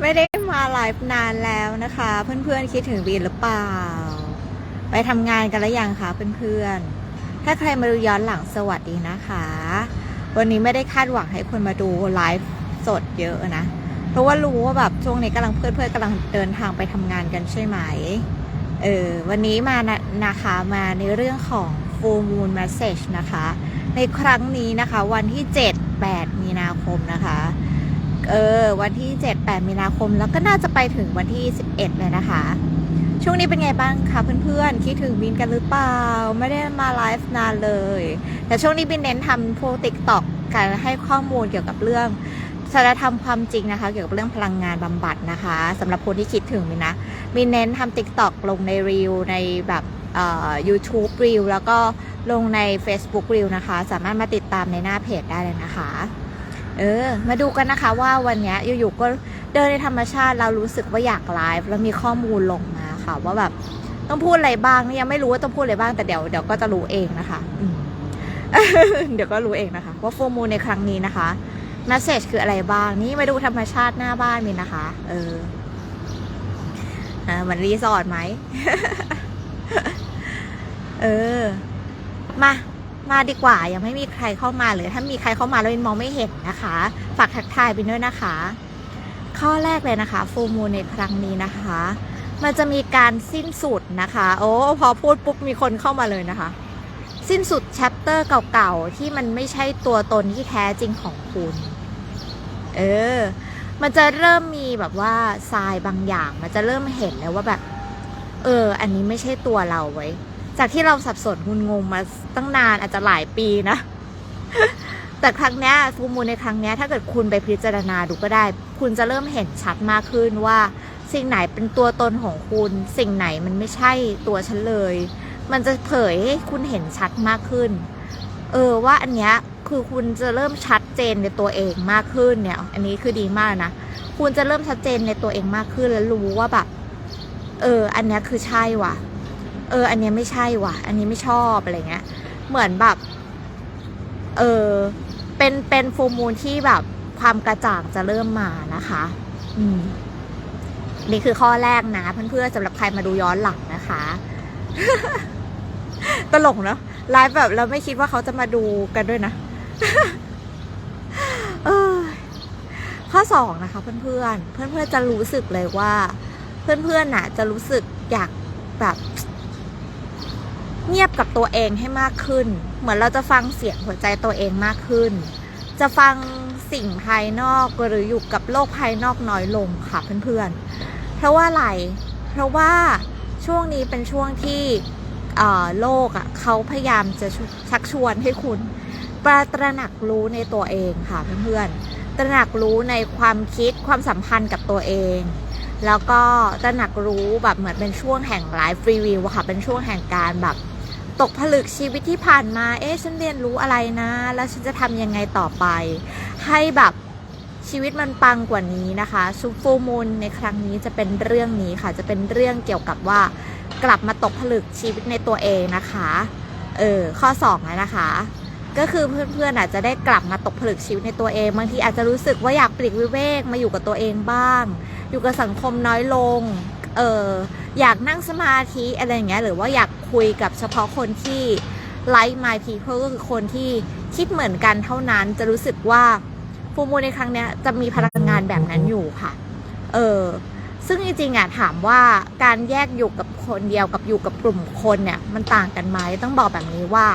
ไม่ได้มาไลฟ์นานแล้วนะคะ เพื่อนๆคิดถึงบีนหรือเปล่า ไปทำงานกันแล้วยังคะเพื่อนๆ ถ้าใครมาดูย้อนหลังสวัสดีนะคะ วันนี้ไม่ได้คาดหวังให้คนมาดูไลฟ์สดเยอะนะ เพราะว่ารู้ว่าแบบช่วงนี้กำลังเพื่อนๆกำลังเดินทางไปทำงานกันใช่ไหม เออวันนี้มานะนะคะมาในเรื่องของ full moon message นะคะ ในครั้งนี้นะคะวันที่ 7 8 มีนาคมนะคะ เออ วันที่ 7 8 มีนาคม แล้วก็น่าจะไปถึงวันที่ 11 เลยนะคะ ช่วงนี้เป็นไงบ้างคะเพื่อนๆ คิดถึงบินกันหรือเปล่า ไม่ได้มาไลฟ์นานเลย แต่ช่วงนี้บินเน้นทำพวกติ๊กต็อกการให้ข้อมูลเกี่ยวกับเรื่องสารธรรมความจริงนะคะ เกี่ยวกับเรื่องพลังงานบำบัดนะคะสำหรับคนที่คิดถึงบินนะบินเน้นทำติ๊กต็อกลงในรีวในแบบเอ่อ YouTube รีวแล้วก็ลงใน Facebook รีวนะคะ สามารถมาติดตามในหน้าเพจได้เลยนะคะ เออ มาดูกันนะคะว่าวันนี้ยอยู่ๆก็เดินในธรรมชาติเรารู้สึกว่าอยากไลฟ์แล้วมีข้อมูลลงมาค่ะ ว่าแบบต้องพูดอะไรบ้างยังไม่รู้ว่าต้องพูดอะไรบ้างแต่เดี๋ยวเดี๋ยวก็จะรู้เองนะคะเดี๋ยวก็รู้เองนะคะ ว่าโฟมูลในครั้งนี้นะคะมสเซจคืออะไรบ้างนี่มาดูธรรมชาติหน้าบ้านมินนะคะ เออเหมือนรีสอร์ทไหมเออ มา มาดีกว่ายังไม่มีใครเข้ามาเลยถ้ามีใครเข้ามาแล้วมินมองไม่เห็นนะคะ ฝากทักทายไปด้วยนะคะ ข้อแรกเลยนะคะฟูมูในครั้งนี้นะคะ มันจะมีการสิ้นสุดนะคะ โอ้พอพูดปุ๊บมีคนเข้ามาเลยนะคะ สิ้นสุดแชปเตอร์เก่าๆที่มันไม่ใช่ตัวตนที่แท้จริงของคุณ เออ มันจะเริ่มมีแบบว่าทรายบางอย่าง มันจะเริ่มเห็นแล้วว่าแบบ เออ อันนี้ไม่ใช่ตัวเราไว้ จากที่เราสับสนงุนงงมาตั้งนานอาจจะหลายปีนะ แต่ครั้งเนี้ยฟูมูลในครั้งเนี้ยถ้าเกิดคุณไปพิจารณาดูก็ได้ คุณจะเริ่มเห็นชัดมากขึ้นว่า สิ่งไหนเป็นตัวตนของคุณ สิ่งไหนมันไม่ใช่ตัวฉันเลย มันจะเผยให้คุณเห็นชัดมากขึ้น เออว่าอันเนี้ยคือคุณจะเริ่มชัดเจนในตัวเองมากขึ้นเนี่ย อันนี้คือดีมากนะ คุณจะเริ่มชัดเจนในตัวเองมากขึ้นแล้วรู้ว่าแบบ เออ อันเนี้ยคือใช่ว่ะ เออ อันนี้ไม่ใช่ว่ะ อันนี้ไม่ชอบอะไรเงี้ย เหมือนแบบ เออ เป็นเป็นฟูมูลที่แบบความกระจ่างจะเริ่มมานะคะ อืม นี่คือข้อแรกนะเพื่อนๆสำหรับใครมาดูย้อนหลังนะคะ ตลกเนอะไลฟ์แบบเราไม่คิดว่าเขาจะมาดูกันด้วยนะเออข้อสองนะคะ เพื่อนๆเพื่อนๆจะรู้สึกเลยว่า เพื่อนๆน่ะ จะรู้สึกอยาก เงียบกับตัวเองให้มากขึ้น เหมือนเราจะฟังเสียงหัวใจตัวเองมากขึ้น จะฟังสิ่งภายนอกหรืออยู่กับโลกภายนอกน้อยลงค่ะเพื่อนๆ เพราะว่าอะไร เพราะว่าช่วงนี้เป็นช่วงที่โลกอะเขาพยายามจะชชักชวนให้คุณประตระหนักรู้ในตัวเองค่ะเพื่อนๆ ตระหนักรู้ในความคิดความสัมพันธ์กับตัวเอง แล้วก็ตระหนักรู้แบบเหมือนเป็นช่วงแห่งไลฟ์รีวิวค่ะ เป็นช่วงแห่งการแบบ ตกผลึกชีวิตที่ผ่านมา เอ๊ะฉันเรียนรู้อะไรนะ แล้วฉันจะทำยังไงต่อไป ให้แบบชีวิตมันปังกว่านี้นะคะซูฟูมูลในครั้งนี้จะเป็นเรื่องนี้ค่ะ จะเป็นเรื่องเกี่ยวกับว่ากลับมาตกผลึกชีวิตในตัวเองนะคะ เออข้อ2แล้วนะคะ ก็คือเพื่อนๆอาจจะได้กลับมาตกผลึกชีวิตในตัวเองบางทีอาจจะรู้สึกว่าอยากปลีกวิเวกมาอยู่กับตัวเองบ้าง อยู่กับสังคมน้อยลง เอออยากนั่งสมาธิอะไรอย่างเงี้ยหรือว่าอยากคุยกับเฉพาะคนที่ like my people ก็คือคนที่คิดเหมือนกันเท่านั้นจะรู้สึกว่าฟูมูในครั้งเนี้ยจะมีพลังงานแบบนั้นอยู่ค่ะ เออซึ่งจริงๆอะถามว่าการแยกอยู่กับคนเดียวกับอยู่กับกลุ่มคนเนี่ย มันต่างกันไหมต้องบอกแบบนี้ว่า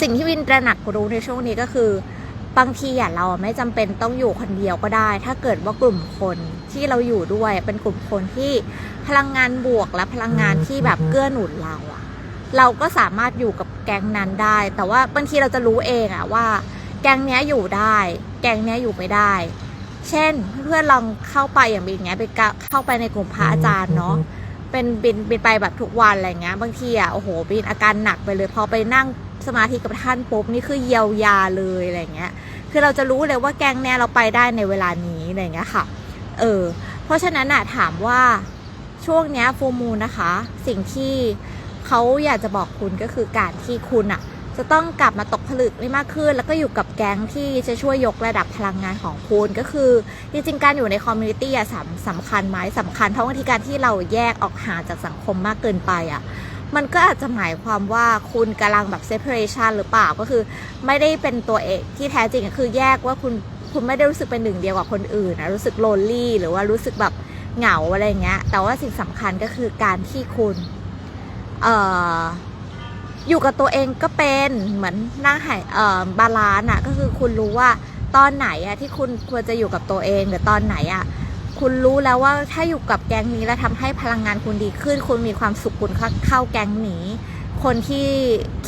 สิ่งที่วินตระหนักรู้ในช่วงนี้ก็คือบางทีอะเราไม่จำเป็นต้องอยู่คนเดียวก็ได้ ถ้าเกิดว่ากลุ่มคน ที่เราอยู่ด้วย เป็นกลุ่มคนที่พลังงานบวกและพลังงานที่แบบเกื้อหนุนเราอะเราก็สามารถอยู่กับแก๊งนั้นได้ แต่ว่าบางทีเราจะรู้เองอะว่า แก๊งเนี้ยอยู่ได้ แก๊งเนี้ยอยู่ไม่ได้ เช่นเพื่อนๆลองเข้าไปอย่างบินเงี้ยไปกะเข้าไปในกลุ่มพระอาจารย์เนาะเป็นบินบินไปแบบทุกวันอะไรเงี้ยบางทีอะโอ้โหบินอาการหนักไปเลยพอไปนั่งสมาธิกับท่านปุ๊บนี่คือเยียวยาเลยอะไรเงี้ย คือเราจะรู้เลยว่าแก๊งเนี้ยเราไปได้ในเวลานี้อะไรเงี้ยค่ะ เออ เพราะฉะนั้นอะถามว่าช่วงเนี้ยฟูมูนะคะ สิ่งที่เขาอยากจะบอกคุณก็คือการที่คุณอะจะต้องกลับมาตกผลึกได้มากขึ้น แล้วก็อยู่กับแก๊งที่จะช่วยยกระดับพลังงานของคุณก็คือ จริงๆ การอยู่ในคอมมูนิตี้อะสำสำคัญไหมสำคัญเพราะบางทีการที่เราแยกออกห่างจากสังคมมากเกินไปอะมันก็อาจจะหมายความว่าคุณกำลังแบบ separation หรือเปล่าก็คือ ไม่ได้เป็นตัวเอกที่แท้จริงคือแยกว่าคุณ คุณไม่ได้รู้สึกเป็นหนึ่งเดียวกับคนอื่นนะรู้สึกโลนลี่หรือว่ารู้สึกแบบเหงาอะไรเงี้ย แต่ว่าสิ่งสำคัญก็คือการที่คุณเอ่ออยู่กับตัวเองก็เป็นเหมือนนั่งหายเอ่อบาลานซ์อะก็คือคุณรู้ว่าตอนไหนอะที่คุณควรจะอยู่กับตัวเองหรือตอนไหนอะคุณรู้แล้วว่าถ้าอยู่กับแก๊งนี้แล้วทำให้พลังงานคุณดีขึ้น คุณมีความสุขคุณเข้าเข้าแก๊งนี้ คนที่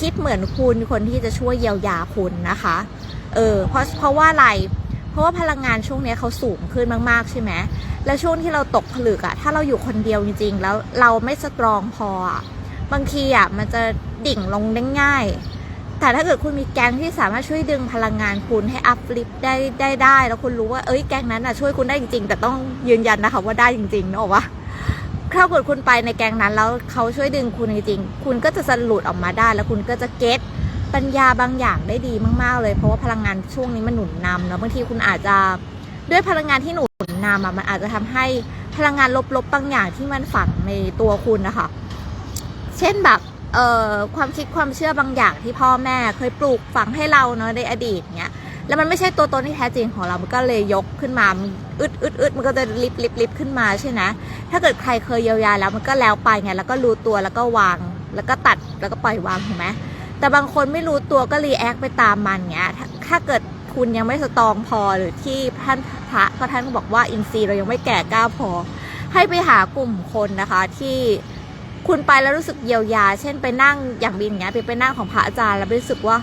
คิดเหมือนคุณคนที่จะช่วยเยียวยาคุณนะคะ เออเพราะเพราะว่าอะไร เพราะว่าพลังงานช่วงนี้เขาสูงขึ้นมากๆใช่ไหมแล้วช่วงที่เราตกผลึกอะถ้าเราอยู่คนเดียวจริง ๆ แล้วเราไม่สตรองพออะบางทีอะมันจะดิ่งลงได้ง่าย แต่ถ้าเกิดคุณมีแก๊งที่สามารถช่วยดึงพลังงานคุณให้อัพลิฟได้ได้ได้ แล้วคุณรู้ว่าเอ้ยแก๊งนั้นอะช่วยคุณได้จริง ๆ แต่ต้องยืนยันนะคะว่าได้จริงๆนึกออกปะถ้าเกิดคุณไปในแก๊งนั้นแล้วเขาช่วยดึงคุณจริงๆคุณก็จะสลุดออกมาได้ แล้วคุณก็จะเก็ต ปัญญาบางอย่างได้ดีมากๆ เลย เพราะว่าพลังงานช่วงนี้มันหนุนนำเนาะบางทีคุณอาจจะด้วยพลังงานที่หนุนนำอะมันอาจจะทำให้พลังงานลบๆบางอย่างที่มันฝังในตัวคุณนะคะเช่นแบบเอ่อความคิดความเชื่อบางอย่างที่พ่อแม่เคยปลูกฝังให้เราเนาะในอดีตเนี้ยแล้วมันไม่ใช่ตัวตนที่แท้จริงของเรา มันก็เลยยกขึ้นมา มันอึดอึดอึดมันก็จะลิบลิบลิบขึ้นมาใช่ไหมถ้าเกิดใครเคยเยียวยาแล้วมันก็แล้วไปไง แล้วก็รู้ตัว แล้วก็วาง แล้วก็ตัด แล้วก็ปล่อยวางถูกไหม แต่บางคนไม่รู้ตัวก็รีแอคไปตามมันเงี้ยถ้าเกิดคุณยังไม่สตองพอหรือที่ท่านพระก็ท่านบอกว่าอินทรีย์เรายังไม่แก่กล้าพอ ให้ไปหากลุ่มคนนะคะที่คุณไปแล้วรู้สึกเยียวยา เช่นไปนั่งอย่างบินเงี้ยไปไปนั่งของพระอาจารย์แล้วรู้สึกว่า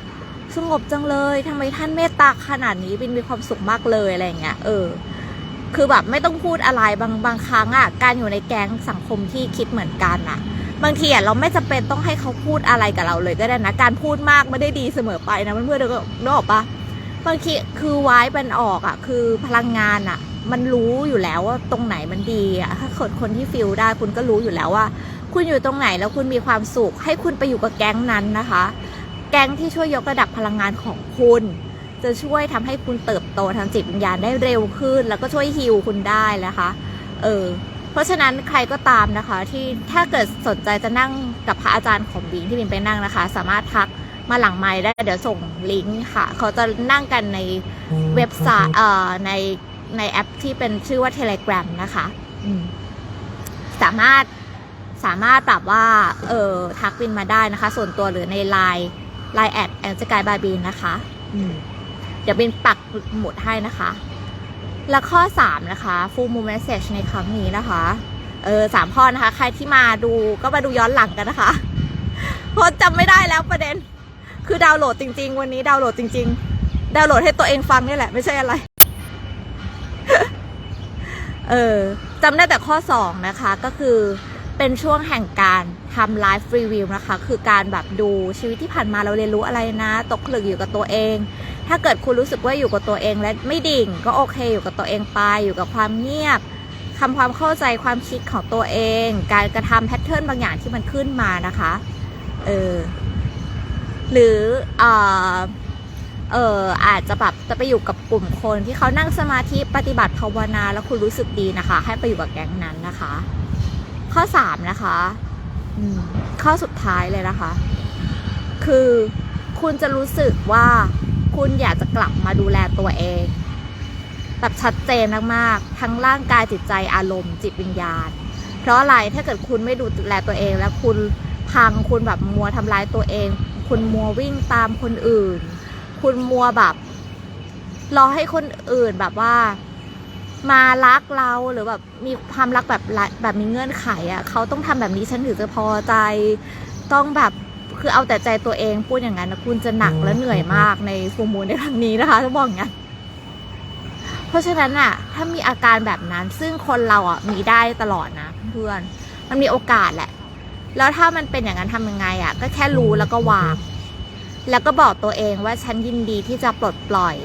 สงบจังเลยทำไมท่านเมตตาขนาดนี้บินมีความสุขมากเลยอะไรเงี้ยเออ คือแบบไม่ต้องพูดอะไรบางบางครั้งอะการอยู่ในแก๊งสังคมที่คิดเหมือนกันอะ บางทีอะเราไม่จำเป็นต้องให้เขาพูดอะไรกับเราเลยก็ได้นะการพูดมากไม่ได้ดีเสมอไปนะเพื่อนๆเดี๋ยวก็นึกออกปะบางทีคือไว้เป็นออกอะ คือพลังงานอะ มันรู้อยู่แล้วว่าตรงไหนมันดีอะถ้าคนคนที่ฟิลได้คุณก็รู้อยู่แล้วว่า คุณอยู่ตรงไหนแล้วคุณมีความสุข ให้คุณไปอยู่กับแก๊งนั้นนะคะ แก๊งที่ช่วยยกระดับพลังงานของคุณ จะช่วยทำให้คุณเติบโตทางจิตวิญญาณได้เร็วขึ้น แล้วก็ช่วยฮิลคุณได้นะคะ เออ เพราะฉะนั้นใครก็ตามนะคะ ที่ถ้าเกิดสนใจจะนั่งกับพระอาจารย์ของบิงที่บินไปนั่งนะคะ สามารถทักมาหลังไมค์ได้เดี๋ยวส่งลิงก์ค่ะ เขาจะนั่งกันในเว็บไซต์เอ่อในในแอปที่เป็นชื่อว่า Telegram นะคะอืมสามารถสามารถแบบว่า เออทักบินมาได้นะคะ ส่วนตัวหรือใน Line Line แอดแอนจกายบายบินนะคะอืมเดี๋ยวบินปักหมุดให้นะคะ และข้อ 3 นะคะ full moon message ในครั้งนี้นะคะ เออสามข้อนะคะ ใครที่มาดูก็มาดูย้อนหลังกันนะคะ เพราะจำไม่ได้แล้วประเด็น คือดาวน์โหลดจริง ๆ วันนี้ดาวน์โหลดจริง ๆ ดาวน์โหลดให้ตัวเองฟังนี่แหละ ไม่ใช่อะไร เออจำได้แต่ข้อ 2 นะคะ ก็คือเป็นช่วงแห่งการทำไลฟ์รีวิวนะคะ คือการแบบดูชีวิตที่ผ่านมาเราเรียนรู้อะไรนะ ตกผลึกอยู่กับตัวเอง ถ้าเกิดคุณรู้สึกว่าอยู่กับตัวเองและไม่ดิ่ง ก็โอเคอยู่กับตัวเองไป อยู่กับความเงียบทำความเข้าใจความคิดของตัวเอง การกระทำแพทเทิร์นบางอย่างที่มันขึ้นมานะคะ เออ หรือเออเอออาจจะแบบจะไปอยู่กับกลุ่มคนที่เขานั่งสมาธิปฏิบัติภาวนาแล้วคุณรู้สึกดีนะคะ ให้ไปอยู่กับแก๊งนั้นนะคะ ข้อสามนะคะข้อสุดท้ายเลยนะคะ คือคุณจะรู้สึกว่า คุณอยากจะกลับมาดูแลตัวเอง แบบชัดเจนมากๆทั้งร่างกายจิตใจอารมณ์ จิตวิญญาณ เพราะอะไรถ้าเกิดคุณไม่ดูแลตัวเอง แล้วคุณพังคุณแบบมัวทำลายตัวเอง คุณมัววิ่งตามคนอื่น คุณมัวแบบรอให้คนอื่นแบบว่ามารักเราหรือแบบมีความรักแบบแบบมีเงื่อนไขอะ่ะเขาต้องทำแบบนี้ฉันถึงจะพอใจ ต้องแบบ คือเอาแต่ใจตัวเองพูดอย่างนั้นนะคุณจะหนักและเหนื่อยมากในฟูมูลในครั้งนี้นะคะต้องบอกอย่างนั้นเพราะฉะนั้นอะถ้ามีอาการแบบนั้น ซึ่งคนเราอะมีได้ตลอดนะเพื่อนมันมีโอกาสแหละ แล้วถ้ามันเป็นอย่างนั้นทำยังไงอะก็แค่รู้แล้วก็วาง แล้วก็บอกตัวเองว่าฉันยินดีที่จะปลดปล่อย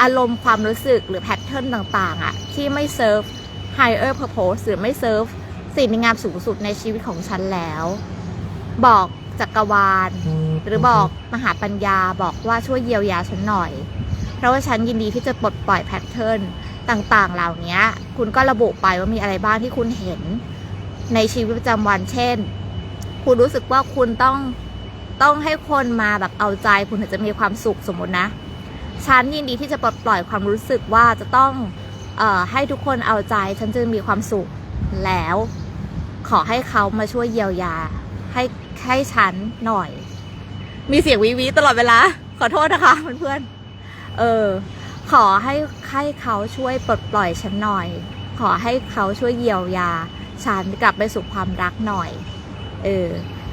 อารมณ์ความรู้สึกหรือแพทเทิร์นต่างๆอะที่ไม่เซิร์ฟ higher purpose หรือไม่เซิร์ฟสิ่งในงามสูงสุดในชีวิตของฉันแล้ว บอก จักรวาล หรือบอกมหาปัญญาบอกว่าช่วยเยียวยาฉันหน่อย เพราะว่าฉันยินดีที่จะปลดปล่อยแพทเทิร์นต่างๆ เหล่านี้คุณก็ระบุไปว่ามีอะไรบ้างที่คุณเห็น ในชีวิตประจำวันเช่น คุณรู้สึกว่าคุณต้องต้องให้คนมาแบบเอาใจ คุณถึงจะมีความสุขสมมตินะฉันยินดีที่จะปลดปล่อยความรู้สึกว่าจะต้องเออให้ทุกคนเอาใจ ฉันจะมีความสุขแล้ว ขอให้เขามาช่วยเยียวยา ให้ ให้ฉันหน่อย มีเสียงวิวิตลอดเวลา ขอโทษนะคะเพื่อนๆเออ ขอให้ให้เขาช่วยปลดปล่อยฉันหน่อย ขอให้เขาช่วยเยียวยา ฉันกลับไปสู่ความรักหน่อย เออ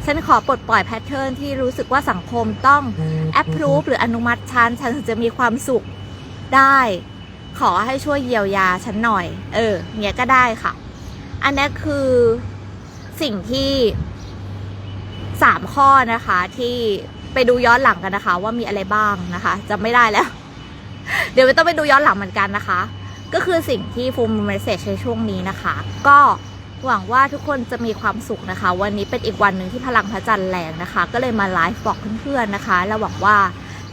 ฉันขอปลดปล่อยแพทเทิร์นที่รู้สึกว่าสังคมต้องแอปพรูฟหรืออนุมัติฉัน ฉันถึงจะมีความสุขได้ ขอให้ช่วยเยียวยาฉันหน่อย เออเนี้ยก็ได้ค่ะ อันนี้คือสิ่งที่ สามข้อนะคะ ที่ไปดูย้อนหลังกันนะคะ ว่ามีอะไรบ้างนะคะจำไม่ได้แล้ว เดี๋ยวไม่ต้องไปดูย้อนหลังเหมือนกันนะคะ ก็คือสิ่งที่ฟูมเมสเซจในช่วงนี้นะคะ ก็หวังว่าทุกคนจะมีความสุขนะคะ วันนี้เป็นอีกวันหนึ่งที่พลังพระจันทร์แรงนะคะ ก็เลยมาไลฟ์บอกเพื่อนๆนะคะ แล้วหวังว่า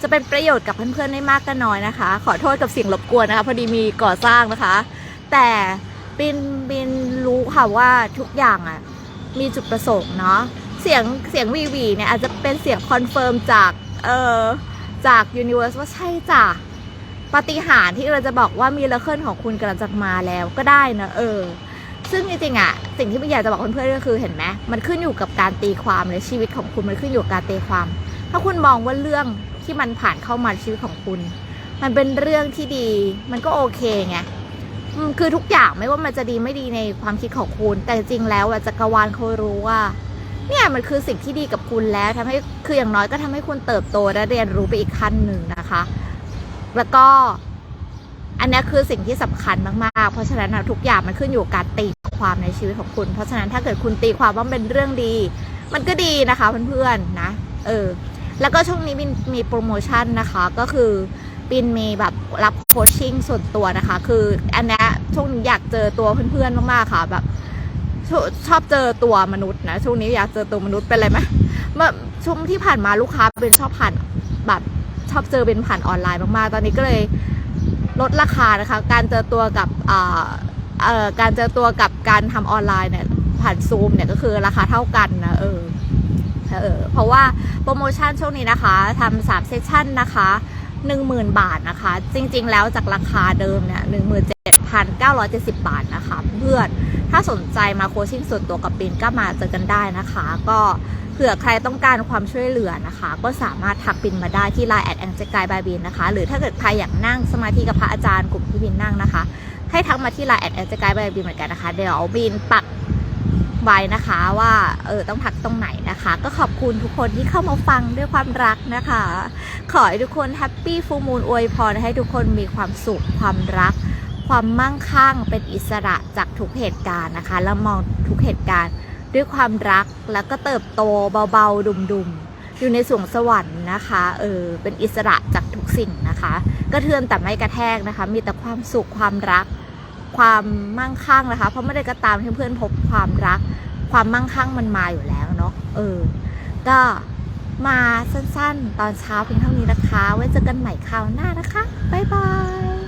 จะเป็นประโยชน์กับเพื่อนๆได้มากก็น้อยนะคะ ขอโทษกับเสียงรบกวนนะคะ พอดีมีก่อสร้างนะคะ แต่บินบินรู้ค่ะว่าทุกอย่างอะมีจุดประสงค์เนาะ สียงเสียงวีวีเนี่ยอาจจะเป็นเสียงคอนเฟิร์มจากเอ่อจากยูนิเวอร์สว่าใช่จ้ะปฏิหารที่เราจะบอกว่ามีเลเคิลของคุณกำลังจะมาแล้วก็ได้นะเออ ซึ่งจริงๆอะสิ่งที่ไม่อยากจะบอกเพื่อนๆก็คือเห็นไหมมันขึ้นอยู่กับการตีความเลยชีวิตของคุณมันขึ้นอยู่กับการตีความ ถ้าคุณมองว่าเรื่องที่มันผ่านเข้ามาในชีวิตของคุณ มันเป็นเรื่องที่ดี มันก็โอเคไงคือทุกอย่างไม่ว่ามันจะดีไม่ดีในความคิดของคุณ แต่จริงแล้วอะจักรวาลเขารู้ว่า เนี่ยมันคือสิ่งที่ดีกับคุณแล้วทำให้คืออย่างน้อยก็ทำให้คุณเติบโตและเรียนรู้ไปอีกขั้นหนึ่งนะคะ แล้วก็อันนี้คือสิ่งที่สำคัญมากๆ เพราะฉะนั้นทุกอย่างมันขึ้นอยู่กับการตีความในชีวิตของคุณ เพราะฉะนั้นถ้าเกิดคุณตีความว่าเป็นเรื่องดี มันก็ดีนะคะเพื่อนๆนะ เออ แล้วก็ช่วงนี้บินมีโปรโมชั่นนะคะ ก็คือบินมีแบบรับโคชชิ่งส่วนตัวนะคะ คืออันนี้ช่วงนี้อยากเจอตัวเพื่อนๆมากๆค่ะแบบ ชอบชอบเจอตัวมนุษย์นะช่วงนี้อยากเจอตัวมนุษย์เป็นอะไรไหมเมื่อช่วงที่ผ่านมาลูกค้าเป็นชอบผ่านแบบชอบเจอเป็นผ่านออนไลน์มากๆ ตอนนี้ก็เลยลดราคานะคะ การเจอตัวกับการเจอตัวกับการทำออนไลน์เนี่ยผ่านซูมเนี่ยก็คือราคาเท่ากันนะเออเออเพราะว่าโปรโมชั่นช่วงนี้นะคะทำสามเซสชั่นนะคะหนึ่งหมื่นบาทนะคะ จริง ๆ แล้วจากราคาเดิมเนี่ยหนึ่งหมื่นเจ็ดพันเก้าร้อยเจ็ดสิบบาทนะคะเพื่อน ถ้าสนใจมาโคชชิ่งส่วนตัวกับปินก็มาเจอกันได้นะคะ ก็เผื่อใครต้องการความช่วยเหลือนะคะ ก็สามารถทักบินมาได้ที่ Line แอดแองเจกายบายบินนะคะ หรือถ้าเกิดใครอยากนั่งสมาธิกับพระอาจารย์กลุ่มที่บินนั่งนะคะ ให้ทักมาที่ Line แอดแองเจกายบายบินเหมือนกันนะคะ เดี๋ยวบินปักไว้นะคะว่าเออต้องทักตรงไหนนะคะ ก็ขอบคุณทุกคนที่เข้ามาฟังด้วยความรักนะคะ ขอให้ทุกคนแฮปปี้ฟูมูลอวยพรให้ทุกคนมีความสุขความรัก ความมั่งคั่งเป็นอิสระจากทุกเหตุการณ์นะคะ แล้วมองทุกเหตุการณ์ด้วยความรักแล้วก็เติบโตเบาๆ ดุมๆ อยู่ในสวงสวรรค์นะคะเออเป็นอิสระจากทุกสิ่งนะคะกระเทือนแต่ไม่กระแทกนะคะ มีแต่ความสุขความรัก ความมั่งคั่งนะคะ เพราะไม่ได้ก็ตามที่เพื่อนพบความรัก ความมั่งคั่งมันมาอยู่แล้วเนาะเออก็มาสั้นๆ ตอนเช้าเพียงเท่านี้นะคะ ไว้เจอกันใหม่คราวหน้านะคะ บ๊ายบาย